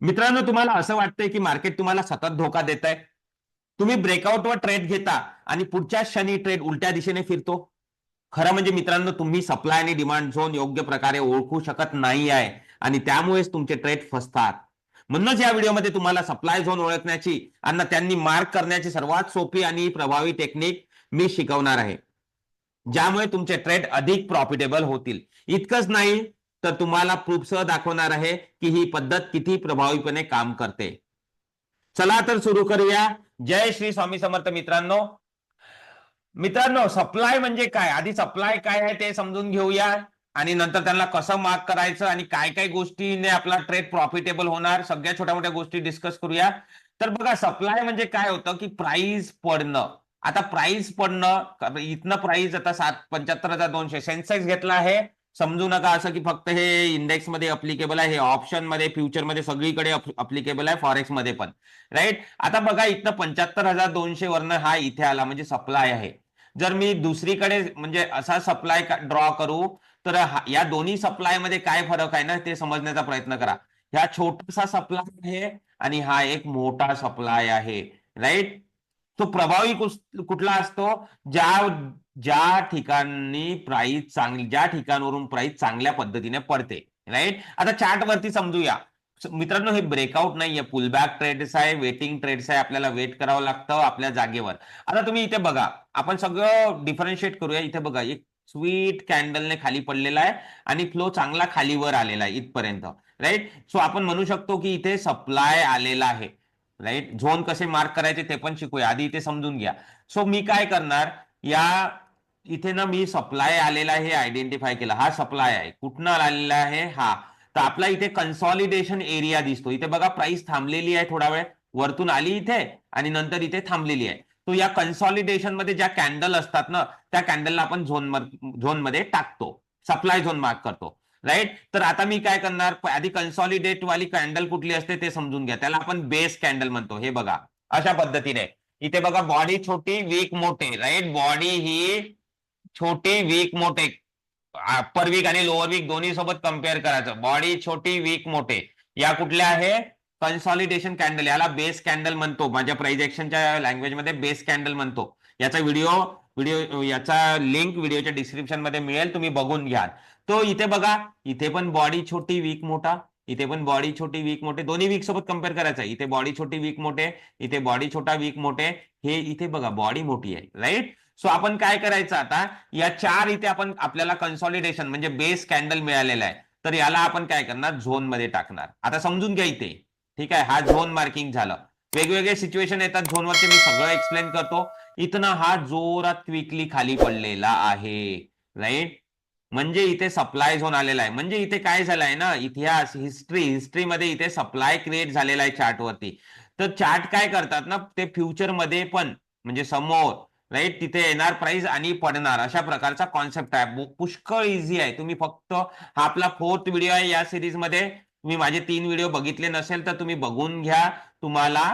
मित्रांनो तुम्हाला असं वाटतंय की मार्केट तुम्हाला सतत धोका देत आहे तुम्ही ब्रेकआउटवर ट्रेड घेता आणि पुढच्या क्षणी ट्रेड उलट्या दिशेने फिरतो? खरं म्हणजे मित्रांनो तुम्ही सप्लाय आणि डिमांड झोन योग्य प्रकारे ओळखू शकत नाही आहे आणि त्यामुळेच तुमचे ट्रेड फसतात. म्हणूनच या व्हिडिओमध्ये तुम्हाला सप्लाय झोन ओळखण्याची आणि त्यांनी मार्क करण्याची सर्वात सोपी आणि प्रभावी टेक्निक मी शिकवणार आहे. ज्यामुळे तुमचे ट्रेड अधिक प्रॉफिटेबल होतील. इतकंच नाही तर तुम्हाला प्रूफसह दाखवणार आहे की ही पद्धत किती प्रभावीपणे काम करते. चला तर सुरू करूया. जय श्री स्वामी समर्थ मित्रांनो. मित्रांनो सप्लाय म्हणजे काय? आधी सप्लाय काय आहे ते समजून घेऊया. आणि नंतर त्यांना कसं मार्क करायचं आणि काय काय गोष्टीने आपला ट्रेड प्रॉफिटेबल होणार सगळ्या छोट्या मोठ्या गोष्टी डिस्कस करूया. तर बघा सप्लाय म्हणजे काय होतं की प्राइस पडणं. आता प्राइस पडणं इथनं प्राइस आता सात पंच्याहत्तर हजार दोनशे सेन्सेक्स घेतला आहे. समजू नका असं की फक्त हे इंडेक्समध्ये अप्लिकेबल आहे हे ऑप्शनमध्ये फ्युचरमध्ये सगळीकडे अप्लिकेबल आहे फॉरेक्समध्ये पण. राईट आता बघा इथनं पंच्याहत्तर हजार दोनशे वरनं हा इथे आला म्हणजे सप्लाय आहे. जर मी दुसरीकडे म्हणजे असा सप्लाय ड्रॉ करू तर या दोन्ही सप्लायमध्ये काय फरक आहे ना ते समजण्याचा प्रयत्न करा. ह्या छोटासा सप्लाय आहे आणि हा एक मोठा सप्लाय आहे. राईट तो प्रभावी कुठला असतो? ज्या ज्या ठिकाणी प्राइस चांगली ज्या ठिकाणवरून प्राइस चांगल्या पद्धतीने पडते राईट आता चार्ट वरती समजूया. मित्रांनो हे ब्रेकआउट नाहीये. पुलबॅक ट्रेड्स आहे वेटिंग ट्रेड्स आहे आपल्याला वेट करावं लागतं आपल्या जागेवर. आता तुम्ही इथे बघा. आपण सगळं डिफरन्शिएट करूया. इथे बघा एक स्वीट कॅन्डलने खाली पडलेला आहे आणि फ्लो चांगला खालीवर आलेला आहे इथपर्यंत राईट सो आपण म्हणू शकतो की इथे सप्लाय आलेला आहे राईट झोन कसे मार्क करायचे ते पण शिकूया. आधी इथे समजून घ्या. सो मी काय करणार? या इथे ना मी सप्लाय आलेला आहे आयडेंटिफाय केला. हा सप्लाय आहे. कुठनं आलेला आहे? हा. तर आपला इथे कन्सॉलिडेशन एरिया दिसतो. इथे बघा प्राइस थांबलेली आहे थोडा वेळ. वरतून आली इथे आणि नंतर इथे थांबलेली आहे. तो या कन्सॉलिडेशनमध्ये ज्या कॅन्डल असतात ना त्या कॅन्डलला आपण झोन झोनमध्ये टाकतो. सप्लाय झोन मार्क करतो. राईट तर आता मी काय करणार? आधी कन्सॉलिडेट वाली कॅन्डल कुठली असते ते समजून घ्या. त्याला आपण बेस कॅन्डल म्हणतो. हे बघा. अशा पद्धतीने. इथे बघा बॉडी छोटी वीक मोठे. राईट बॉडी ही छोटी वीक मोठे. अप्पर वीक आणि लोअर वीक दोन्ही सोबत कंपेअर करायचं. बॉडी छोटी वीक मोठे. या कुठल्या आहे? कन्सॉलिडेशन कॅन्डल याला बेस कॅन्डल म्हणतो. माझ्या प्राइजेक्शनच्या लँग्वेजमध्ये बेस कॅन्डल म्हणतो. याचा व्हिडिओ व्हिडिओ याचा लिंक व्हिडिओच्या डिस्क्रिप्शनमध्ये मिळेल. तुम्ही बघून घ्याल. तो इथे बघा. इथे पण बॉडी छोटी वीक मोठा. इथे पण बॉडी छोटी वीक मोठे. दोन्ही वीक सोबत कंपेअर करायचं. इथे बॉडी छोटी वीक मोठे. इथे बॉडी छोटा वीक मोठे. हे इथे बघा. बॉडी मोठी आहे. राईट सो आपण काय करायचं आता? या चार इथे आपण आपल्याला कन्सॉलिडेशन म्हणजे बेस कॅन्डल मिळालेला आहे. तर याला आपण काय करणार? झोनमध्ये टाकणार. आता समजून घ्या इथे. ठीक आहे? हा झोन मार्किंग झालं. वेगवेगळे सिच्युएशन येतात. झोनवरती मी सगळं एक्सप्लेन करतो. इथनं हा जोरात क्विकली खाली पडलेला आहे. राईट म्हणजे इथे सप्लाय झोन आलेला आहे. म्हणजे इथे काय झालंय ना? इतिहास हिस्ट्री हिस्ट्रीमध्ये इथे सप्लाय क्रिएट झालेला आहे चार्टवरती तर चार्ट काय करतात ना? ते फ्युचरमध्ये पण म्हणजे समोर राईट तिथे येणार प्राइस आणि पडणार. अशा प्रकारचा कॉन्सेप्ट आहे. पुष्कळ इझी आहे. तुम्ही फक्त हा आपला फोर्थ व्हिडिओ आहे. या सिरीजमध्ये तुम्ही माझे तीन व्हिडिओ बघितले नसेल तर तुम्ही बघून घ्या. तुम्हाला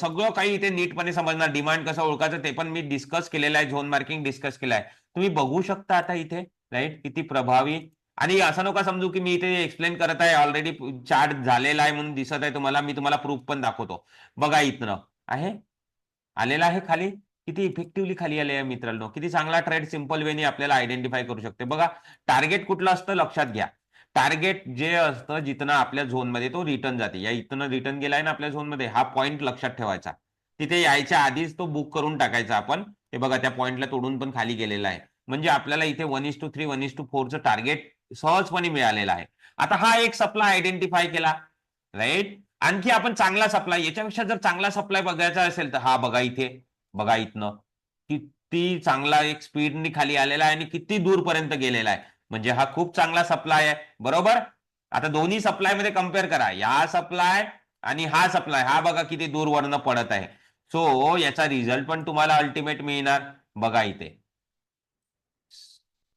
सगळं काही इथे नीटपणे समजणार. डिमांड कसं ओळखायचं ते पण मी डिस्कस केलेलं आहे. झोन मार्किंग डिस्कस केलं आहे. तुम्ही बघू शकता आता इथे. राईट किती प्रभावी. आणि असं नका समजू की मी इथे एक्सप्लेन करत आहे. ऑलरेडी चार्ट झालेला आहे म्हणून दिसत आहे तुम्हाला. मी तुम्हाला प्रूफ पण दाखवतो. बघा इथनं. आहे? आलेला आहे खाली? किती इफेक्टिव्हली खाली आले आहे मित्रांनो. किती चांगला ट्रेड सिंपल वेने आपल्याला आयडेंटिफाय करू शकते. बघा टार्गेट कुठलं असतं लक्षात घ्या. टार्गेट जे असतं जिथनं आपल्या झोनमध्ये तो रिटर्न जाते. या इथनं रिटर्न गेलाय ना आपल्या झोनमध्ये हा पॉईंट लक्षात ठेवायचा. तिथे यायच्या आधीच तो बुक करून टाकायचा आपण. हे बघा त्या पॉईंटला तोडून पण खाली गेलेला आहे. म्हणजे आपल्याला इथे one is two three one is two फोरचं target सहजपणे मिळालेलं आहे. आता हा एक सप्लाय आयडेंटिफाय केला. राईट आणखी आपण चांगला सप्लाय याच्यापेक्षा जर चांगला सप्लाय बघायचा असेल तर हा बघा इथे. बघा इथनं. किती चांगला एक स्पीडनी खाली आलेला आहे आणि किती दूरपर्यंत गेलेला आहे. म्हणजे हा खूप चांगला सप्लाय आहे. बरोबर? आता दोन्ही सप्लायमध्ये कंपेअर करा. या सप्लाय आणि हा सप्लाय हा बघा किती दूरवरनं पडत आहे. सो याचा रिझल्ट पण तुम्हाला अल्टिमेट मिळणार. बघा इथे.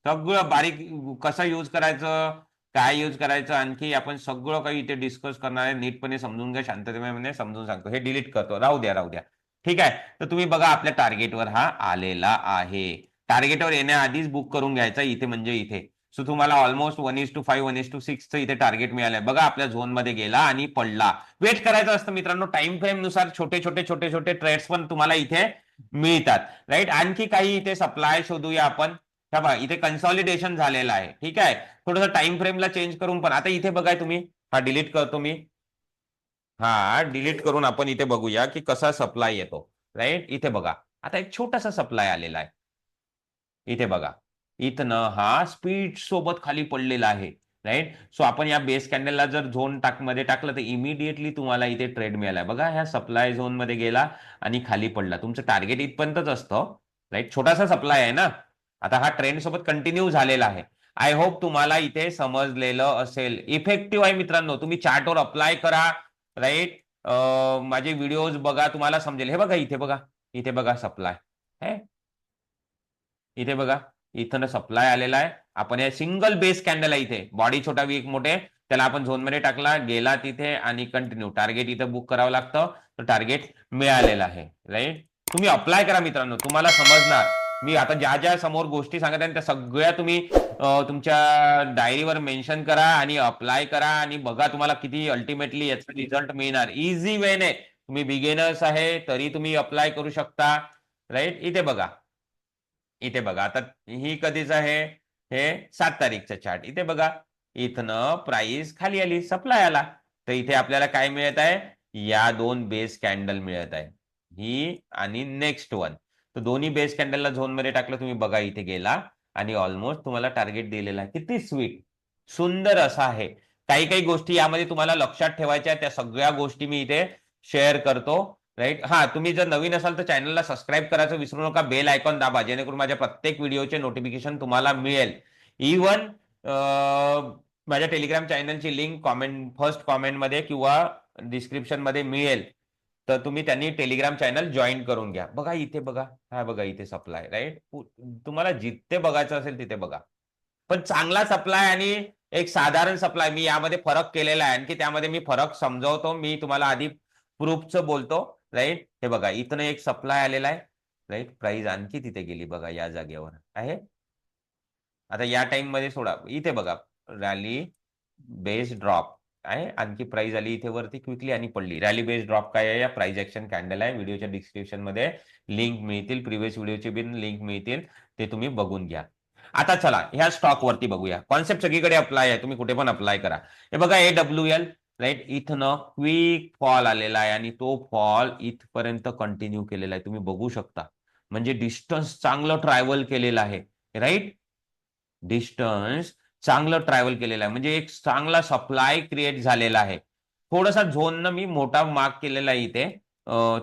सगळं बारीक कसं यूज करायचं? काय यूज करायचं? आणखी आपण सगळं काही इथे डिस्कस करणार आहे. नीटपणे समजून घ्या शांततेमध्ये समजून सांगतो. हे डिलीट करतो. राहू द्या राहू द्या. ठीक आहे? तर तुम्ही बघा आपल्या टार्गेटवर हा आलेला आहे. टार्गेटवर येण्याआधीच बुक करून घ्यायचा इथे म्हणजे इथे. सो तुम्हाला almost one is two five one is two सिक्सचं इथे टार्गेट मिळालंय. बघा आपल्या झोनमध्ये गेला आणि पडला. वेट करायचं असतं मित्रांनो टाइम फ्रेमनुसार छोटे छोटे छोटे छोटे ट्रेड्स पण तुम्हाला इथे मिळतात. राईट आणखी काही इथे सप्लाय शोधूया आपण. बघा इथे कन्सॉलिडेशन झालेलं आहे. ठीक आहे? थोडंसं टाइम फ्रेमला चेंज करून पण. आता इथे बघाय तुम्ही. हा डिलीट करतो मी. हा डिलीट करून आपण इथे बघूया की कसा सप्लाय येतो. राईट इथे बघा. आता एक छोटासा सप्लाय आलेला आहे. इथे बघा. इथनं हा स्पीड सोबत खाली पडलेला आहे. राईट सो आपण या बेस कॅन्डलला जर झोन टाकमध्ये टाकलं तर इमिडिएटली तुम्हाला इथे ट्रेड मिळाला. बघा ह्या सप्लाय झोनमध्ये गेला आणि खाली पडला. तुमचं टार्गेट इथपर्यंतच असतं. राईट छोटासा सप्लाय आहे ना. आता हा ट्रेंड सोबत कंटिन्यू झालेला आहे. आय होप तुम्हाला इथे समजलेलं असेल. इफेक्टिव्ह आहे मित्रांनो. तुम्ही चार्टवर अप्लाय करा. राईट माझे व्हिडिओज बघा तुम्हाला समजेल. हे बघा इथे बघा. इथे बघा सप्लाय हे? इथे बघा. इथं सप्लाय आलेला आहे. आपण हे सिंगल बेस कॅन्डल आहे इथे. बॉडी छोटा वीक मोठे. त्याला आपण झोनमध्ये टाकला गेला तिथे आणि कंटिन्यू टार्गेट इथं बुक करावं लागतं. तर टार्गेट मिळालेलं आहे. राईट तुम्ही अप्लाय करा मित्रांनो. तुम्हाला समजणार. मी आता ज्या ज्या समोर गोष्टी सांगत आहे त्या सगळ्या तुम्ही तुमच्या डायरीवर मेन्शन करा आणि अप्लाय करा आणि बघा तुम्हाला किती अल्टिमेटली याचा रिझल्ट मिळणार. इझी वेने तुम्ही बिगेनर्स आहे तरी तुम्ही अप्लाय करू शकता. राईट इथे बघा. इथे बघा. आता ही कधीच आहे? हे सात तारीखचा चार्ट इथे बघा. इथनं प्राइस खाली आली सप्लाय आला. तर इथे आपल्याला काय मिळत आहे? या दोन बेस कॅन्डल मिळत आहे. ही आणि नेक्स्ट वन तर दोन्ही बेस कॅन्डलला झोनमध्ये टाकलं तुम्ही बघा इथे गेला आणि ऑलमोस्ट तुम्हाला टार्गेट दिलेला आहे. किती स्वीट सुंदर असा आहे. काही काही गोष्टी यामध्ये तुम्हाला लक्षात ठेवायच्या त्या सगळ्या गोष्टी मी इथे शेअर करतो राईट हा तुम्ही जर नवीन असाल तर चॅनलला सबस्क्राईब करायचं विसरू नका. बेल आयकॉन दाबा जेणेकरून माझ्या प्रत्येक व्हिडिओचे नोटिफिकेशन तुम्हाला मिळेल. इवन माझ्या टेलिग्राम चॅनलची लिंक कॉमेंट फर्स्ट कॉमेंटमध्ये किंवा डिस्क्रिप्शनमध्ये मिळेल. तर तुम्ही त्यांनी टेलिग्राम चॅनल जॉईन करून घ्या. बघा इथे बघा. हा बघा इथे सप्लाय राईट तुम्हाला जिथे बघायचं असेल तिथे बघा. पण चांगला सप्लाय आणि एक साधारण सप्लाय मी यामध्ये फरक केलेला आहे. आणखी त्यामध्ये मी फरक समजवतो. मी तुम्हाला आधी प्रूफचं बोलतो राईट हे बघा इथनं एक सप्लाय आलेला आहे राईट प्राइस आणखी तिथे गेली बघा या जागेवर. आहे? आता या टाइममध्ये सोडा. इथे बघा. रॅली बेस ड्रॉप आहे. आणखी प्राइस आली इथे वरती क्विकली आणि पडली. रॅली बेस्ड ड्रॉप काय आहे? या प्राइस ऍक्शन कॅन्डल आहे. व्हिडिओच्या डिस्क्रिप्शनमध्ये लिंक मिळतील. प्रिव्हियस व्हिडिओचे बिन लिंक मिळतील. ते तुम्ही बघून घ्या. आता चला ह्या स्टॉक वरती बघूया. कॉन्सेप्ट सगळीकडे अप्लाय आहे. तुम्ही कुठे पण अप्लाय करा. हे बघा ए डब्ल्यू एल राईट इथनं क्विक फॉल आलेला आहे आणि तो फॉल इथपर्यंत कंटिन्यू केलेला आहे. तुम्ही बघू शकता. म्हणजे डिस्टन्स चांगलं ट्रॅव्हल केलेलं आहे. राईट डिस्टन्स चांगलं ट्रॅव्हल केलेलं आहे. म्हणजे एक चांगला सप्लाय क्रिएट झालेला आहे. थोडासा झोननं मी मोठा मार्क केलेला आहे इथे.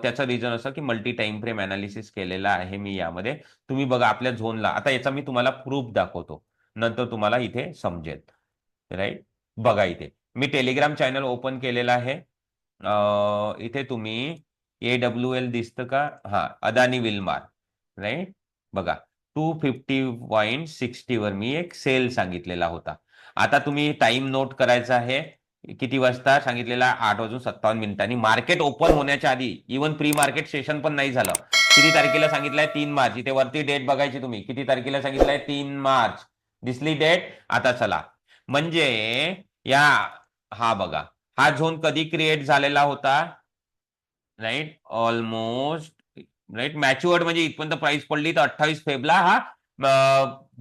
त्याचं रिझन असं की मल्टी टाइम फ्रेम अनालिसिस केलेला आहे मी यामध्ये. तुम्ही बघा आपल्या झोनला आता याचा मी तुम्हाला प्रूफ दाखवतो. नंतर तुम्हाला इथे समजेल. राईट बघा इथे. मी टेलिग्राम चॅनल ओपन केलेलं आहे. इथे तुम्ही ए डब्ल्यू एल दिसतं का? हा अदानी विलमार. राईट बघा. टू फिफ्टी पॉईंट सिक्स्टीवर मी एक सेल सांगितलेला होता. आता तुम्ही टाइम नोट करायचा आहे. किती वाजता? सांगितलेला आठ वाजून सत्तावन्न मिनिटांनी. मार्केट ओपन होण्याच्या आधी इवन प्री मार्केट सेशन पण नाही झालं. किती तारखेला सांगितलंय? तीन मार्च. इथे वरती डेट बघायची तुम्ही. किती तारखेला सांगितलंय? तीन मार्च. दिसली डेट आता चला. म्हणजे या हा बघा. हा झोन कधी क्रिएट झालेला होता? राईट ऑलमोस्ट राईट मॅच्युअर्ड म्हणजे इथपर्यंत प्राइस पडली तर अठ्ठावीस फेबला हा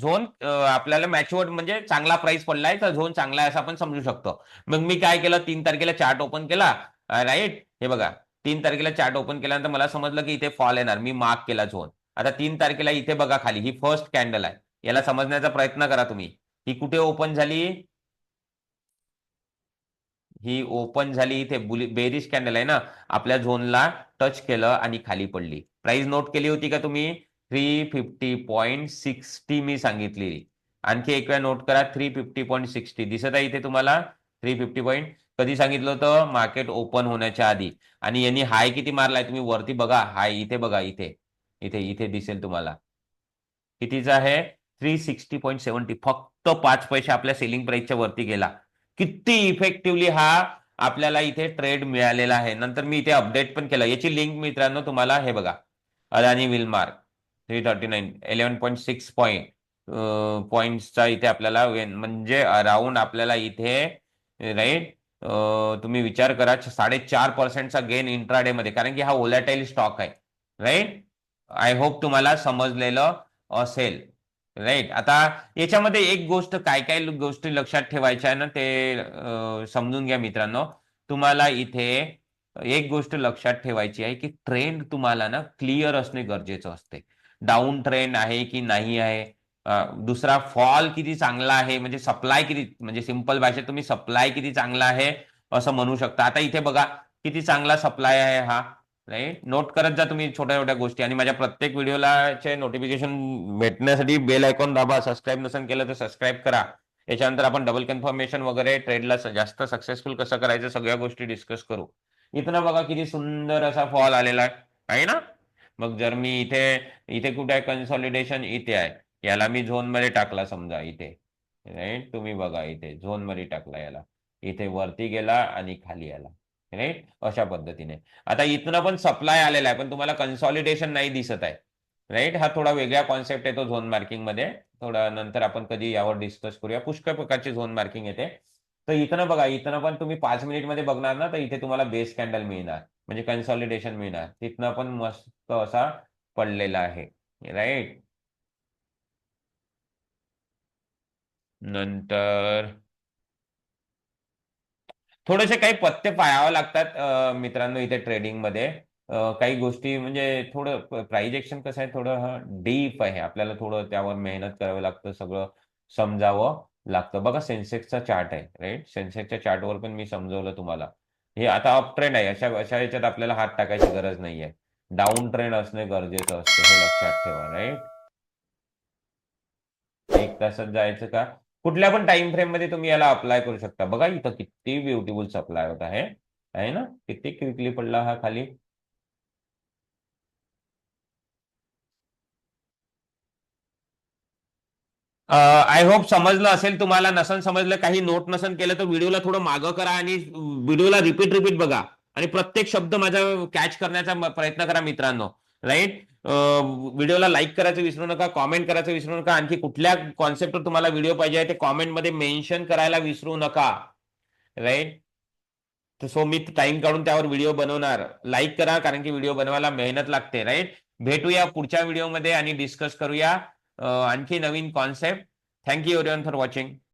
झोन आपल्याला मॅच्युअर्ड म्हणजे चांगला प्राइस पडलाय तर झोन चांगला आहे असं आपण समजू शकतो. मग मी काय केलं? तीन तारखेला चार्ट ओपन केला. राईट हे बघा. तीन तारखेला चार्ट ओपन केल्यानंतर मला समजलं की इथे फॉल येणार. मी मार्क केला झोन. आता तीन तारखेला इथे बघा खाली. ही फर्स्ट कॅन्डल आहे. याला समजण्याचा प्रयत्न करा तुम्ही. ही कुठे ओपन झाली? ही ओपन झाली इथे. बेरिश कॅन्डल आहे ना? आपल्या झोनला टच केलं आणि खाली पडली. प्राइस नोट केली होती का तुम्ही? थ्री फिफ्टी पॉईंट सिक्स्टी मी सांगितलेली आणखी एक वेळा नोट करा थ्री फिफ्टी पॉईंट सिक्स्टी. दिसत आहे इथे तुम्हाला? थ्री फिफ्टी पॉईंट कधी सांगितलं होतं? मार्केट ओपन होण्याच्या आधी. आणि यांनी हाय किती मारलाय तुम्ही? वरती बघा. हाय इथे बघा इथे. इथे इथे दिसेल तुम्हाला. कितीचा आहे? Three sixty point seventy. फक्त पाच पैसे आपल्या सेलिंग प्राइसच्या वरती गेला. किती इफेक्टिव्हली हा आपल्याला इथे ट्रेड मिळालेला आहे. नंतर मी इथे अपडेट पण केलं. याची लिंक मित्रांनो तुम्हाला हे बघा. Adani Wilmar three thirty nine eleven point six point पॉईंटचा इथे आपल्याला वेन- म्हणजे अराऊंड आपल्याला इथे राईट तुम्ही विचार करा साडेचार पर्सेंटचा गेन इंट्राडे मध्ये कारण की हा ओलाटाईल स्टॉक आहे राईट आय होप तुम्हाला समजलेलं असेल राईट आता याच्यामध्ये एक गोष्ट काय काय गोष्टी लक्षात ठेवायच्या आहे ना ते समजून घ्या मित्रांनो. तुम्हाला इथे एक गोष्ट लक्षात ठेवायची आहे की ट्रेंड तुम्हाला ना क्लिअर असणे गरजेचं असते. डाऊन ट्रेंड आहे की नाही आहे? दुसरा फॉल किती चांगला आहे? म्हणजे सप्लाय किती म्हणजे सिंपल भाषेत तुम्ही सप्लाय किती चांगला आहे असं म्हणू शकता. आता इथे बघा किती चांगला सप्लाय आहे हा. राईट नोट करत जा तुम्ही छोट्या छोट्या गोष्टी. आणि माझ्या प्रत्येक व्हिडिओलाचे नोटिफिकेशन भेटण्यासाठी बेल आयकॉन दाबा. सबस्क्राईब नसेल केलं तर सबस्क्राईब करा. याच्यानंतर आपण डबल कन्फर्मेशन वगैरे ट्रेडला जास्त सक्सेसफुल कसं करायचं सगळ्या गोष्टी डिस्कस करू. इथनं बघा किती सुंदर असा फॉल आलेला आहे. आहे ना? मग जर मी इथे इथे कुठे आहे? कन्सॉलिडेशन इथे आहे. याला मी झोनमध्ये टाकला समजा इथे. राईट तुम्ही बघा इथे झोनमध्ये टाकला याला. इथे वरती गेला आणि खाली आला. राईट अशा पद्धतीने. आता इथनं पण सप्लाय आलेला आहे पण तुम्हाला कन्सॉलिडेशन नाही दिसत आहे. राईट हा थोडा वेगळा कॉन्सेप्ट येतो झोन मार्किंगमध्ये. थोडा नंतर आपण कधी यावर डिस्कस करूया. पुष्कळ प्रकारची झोन मार्किंग येते. तर इथनं बघा इथनं पण तुम्ही पाच मिनिटमध्ये बघणार ना तर इथे तुम्हाला बेस कॅन्डल मिळणार. म्हणजे कन्सॉलिडेशन मिळणार. तिथनं पण मस्त असा पडलेला आहे. राईट नंतर थोडेसे काही पत्ते पाळावे लागतात मित्रांनो इथे ट्रेडिंगमध्ये. काही गोष्टी म्हणजे थोडं प्राईज एक्शन कसं आहे थोडं डीप आहे. आपल्याला थोडं त्यावर मेहनत करावं लागतं सगळं समजावं. लागतं. बघा सेन्सेक्सचा चार्ट आहे राईट सेन्सेक्सच्या चार्टवर पण मी समजवलं तुम्हाला. हे आता अप ट्रेंड आहे. अशा अशा याच्यात आपल्याला हात टाकायची गरज नाहीये डाऊन ट्रेंड असणे गरजेचं असते हे लक्षात ठेवा राईट एक तासात जायचं का? कुठल्या पण टाइम फ्रेममध्ये तुम्ही याला अप्लाय करू शकता. बघा इथं किती ब्युटिफुल सप्लाय होत आहे. ना? किती क्विकली पडला हा खाली? आय होप समजलं असेल तुम्हाला नसन समजलं काही नोट नसन केलं तर व्हिडिओला थोडं मागं करा आणि व्हिडिओला रिपीट रिपीट बघा. आणि प्रत्येक शब्द माझा कॅच करण्याचा प्रयत्न करा मित्रांनो. राईट व्हिडिओला लाईक करायचं विसरू नका कॉमेंट करायचं विसरू नका. आणखी कुठल्या कॉन्सेप्टवर तुम्हाला व्हिडिओ पाहिजे आहे ते कॉमेंटमध्ये मेन्शन करायला विसरू नका. राईट सो मी टाइम काढून त्यावर व्हिडिओ बनवणार. लाईक करा कारण की व्हिडिओ बनवायला मेहनत लागते. राईट भेटूया पुढच्या व्हिडिओमध्ये आणि डिस्कस करूया. आणखी नवीन concept thank you everyone for watching